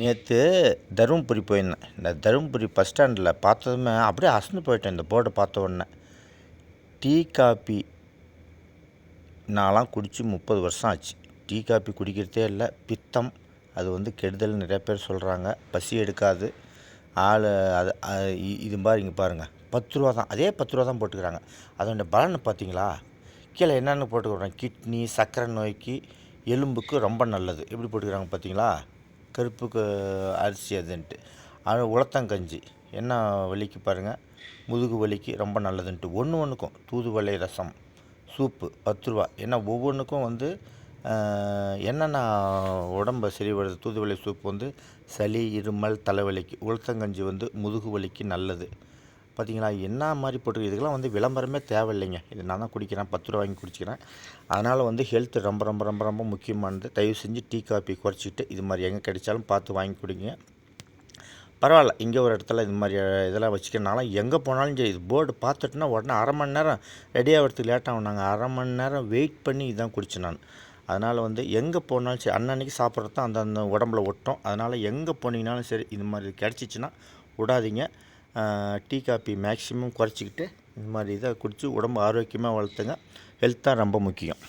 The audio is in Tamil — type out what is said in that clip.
நேற்று தருமபுரி போயிருந்தேன். இந்த தருமபுரி பஸ் ஸ்டாண்டில் பார்த்ததுமே அப்படியே அசந்து போயிட்டேன் இந்த போர்டை பார்த்த உடனே. டீ காப்பி நான்லாம் குடித்து முப்பது வருஷம் ஆச்சு. டீ காப்பி குடிக்கிறதே இல்லை பித்தம். அது வந்து கெடுதல் நிறைய பேர் சொல்கிறாங்க பசி எடுக்காது. ஆள் அது இது மாதிரி இங்கே பாருங்கள் பத்து ரூபா தான் அதே பத்து ரூபா தான் போட்டுக்கிறாங்க. அதோட பலன் பார்த்தீங்களா? கீழே என்னென்ன போட்டுக்கிறாங்க கிட்னி சர்க்கரை நோய்க்கு எலும்புக்கு ரொம்ப நல்லது. எப்படி போட்டுக்கிறாங்க பார்த்தீங்களா? கருப்புக்கு அரிசி அதுன்ட்டு. அது உளுத்தங்கஞ்சி. என்ன வலிக்கு பாருங்கள் முதுகு வலிக்கு ரொம்ப நல்லதுன்ட்டு. ஒன்று ஒன்றுக்கும் தூதுவளை ரசம் சூப்பு பத்து ரூபா ஏன்னா ஒவ்வொன்றுக்கும் வந்து என்னென்ன உடம்ப சரி வருது தூதுவளை சூப் வந்து சளி இருமல் தலைவலிக்கு. உளுத்தங்கஞ்சி வந்து முதுகு வலிக்கு நல்லது. பார்த்தீங்களா என்ன மாதிரி போட்டு இதுக்கெல்லாம் வந்து விளம்பரமே தேவையில்லைங்க. இது நான் தான் குடிக்கிறேன் பத்து ரூபா வாங்கி குடிச்சிக்கிறேன். அதனால் வந்து ஹெல்த் ரொம்ப ரொம்ப ரொம்ப ரொம்ப முக்கியமானது. தயவு செஞ்சு டீ காஃபி குறைச்சிட்டு இது மாதிரி எங்கே கிடைச்சாலும் பார்த்து வாங்கி குடிங்க. பரவாயில்ல இங்கே ஒரு இடத்துல இது மாதிரி இதெல்லாம் வச்சுக்கிறனால எங்கே போனாலும் சரி இது போர்டு பார்த்துட்டுனா உடனே அரை மணி நேரம் ரெடி ஆகிறதுக்கு லேட்டாகும் நாங்கள் அரை மணி நேரம் வெயிட் பண்ணி இதான் குடித்தேன் நான். அதனால் வந்து எங்கே போனாலும் சரி அன்னன்னைக்கு சாப்பிட்றது தான் அந்த அந்த உடம்புல ஒட்டும். அதனால் எங்கே போனீங்கனாலும் சரி இது மாதிரி கிடச்சிச்சின்னா விடாதீங்க. டீ காப்பி மேக்ஸிமம் குறைச்சிக்கிட்டு இந்த மாதிரி இதை குடித்து உடம்பு ஆரோக்கியமாக வளர்த்துங்க. ஹெல்த் தான் ரொம்ப முக்கியம்.